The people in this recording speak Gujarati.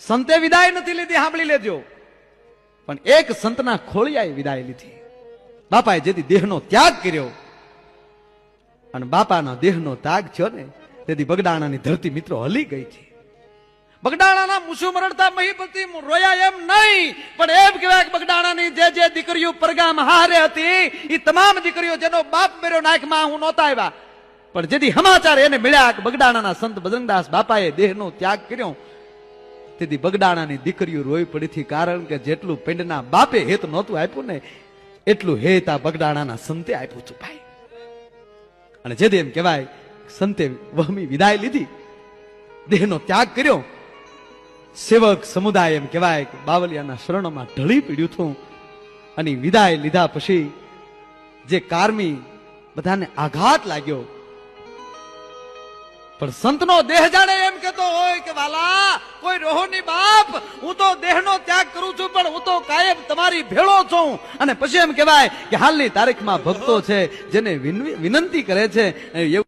સંતે વિદાય નથી લીધી, સાંભળી લેજો. પણ એક સંતના ખોળિયાએ વિદાય લીધી. બાપાએ જેથી દેહનો ત્યાગ કર્યો અને બાપાના દેહનો ત્યાગ થયો ને, તેથી બગડાણાની ધરતી મિત્રો હલી ગઈ છે. બગડાણાના મુસુ મરડતા મહીપતિ રોયા એમ નહીં, પણ એમ કહેવાય કે બગડાણાની જે જે દીકરીઓ પરગામ હારે હતી એ તમામ દીકરીઓ જેનો બાપ મેર્યો નાખમાં હું નહોતા આવ્યા. પણ જેથી સમાચાર એને મળ્યા કે બગડાણાના સંત બજરંગદાસ બાપાએ દેહનો ત્યાગ કર્યો તેથી બગડાણાની દીકરીઓ રોઈ પડી હતી કારણ કે જેટલું પિંડના બાપે હેત નહોતું આપ્યું ને, એટલું હેત આ બગડાણાના સંતે આપ્યું હતું ભાઈ. અને જેથી એમ કહેવાય, સંતે વહમી વિદાય લીધી, દેહનો ત્યાગ કર્યો. સેવક સમુદાય એમ કહેવાય કે બાવલિયાના શરણોમાં ઢળી પીડ્યું હતું. અને વિદાય લીધા પછી જે કારમી બધાને આઘાત લાગ્યો. પણ સંતનો દેહ જાણે એમ કેતો હોય કે, વાલા કોઈ રોહોની બાપ. હું તો દેહનો ત્યાગ કરું છું, પણ હું તો કાયમ તમારી ભેળો છું. અને પછી એમ કહેવાય કે હાલની તારીખમાં ભક્તો છે, જેને વિનંતી કરે છે એવું